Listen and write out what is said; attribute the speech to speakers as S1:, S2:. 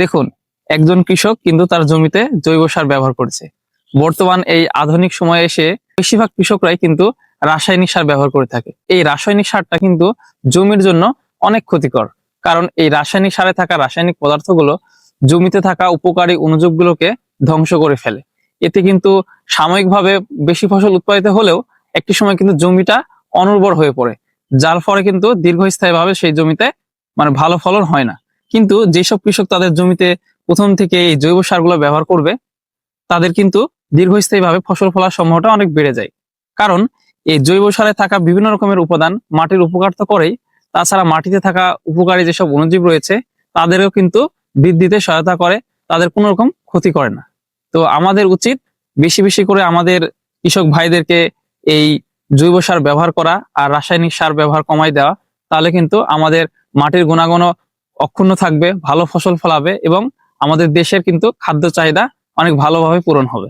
S1: দেখুন, একজন কৃষক কিন্তু তার জমিতে জৈব সার ব্যবহার করছে। বর্তমান এই আধুনিক সময়ে এসে বেশিরভাগ কৃষকরাই কিন্তু রাসায়নিক সার ব্যবহার করে থাকে। এই রাসায়নিক সারটা কিন্তু জমির জন্য অনেক ক্ষতিকর। কারণ এই রাসায়নিক সারে থাকা রাসায়নিক পদার্থগুলো জমিতে থাকা উপকারী অনুযোগগুলোকে ধ্বংস করে ফেলে। এতে কিন্তু সাময়িকভাবে বেশি ফসল উৎপাদিত হলেও একটি সময় কিন্তু জমিটা অনুর্বর হয়ে পড়ে, যার ফলে কিন্তু দীর্ঘস্থায়ীভাবে সেই জমিতে মানে ভালো ফলন হয় না। কিন্তু যেসব কৃষক তাদের জমিতে প্রথম থেকে এই জৈব সারগুলো ব্যবহার করবে, তাদের কিন্তু দীর্ঘস্থায়ীভাবে ফসল ফলার সম্ভাবনা অনেক বেড়ে যায়। কারণ এই জৈব সারে থাকা বিভিন্ন রকমের উপাদান মাটির উপকার তো করেই, তাছাড়া মাটিতে থাকা উপকারী যেসব অণুজীব রয়েছে, তাদেরও কিন্তু বৃদ্ধিতে সহায়তা করে, তাদের কোনো রকম ক্ষতি করে না। তো আমাদের উচিত বেশি বেশি করে আমাদের কৃষক ভাইদেরকে এই জৈব সার ব্যবহার করা আর রাসায়নিক সার ব্যবহার কমাই দেওয়া, তাহলে কিন্তু আমাদের মাটির গুণাগুণও অক্ষুণ্ণ থাকবে, ভালো ফসল ফলাবে এবং আমাদের দেশের কিন্তু খাদ্য চাহিদা অনেক ভালোভাবে পূরণ হবে।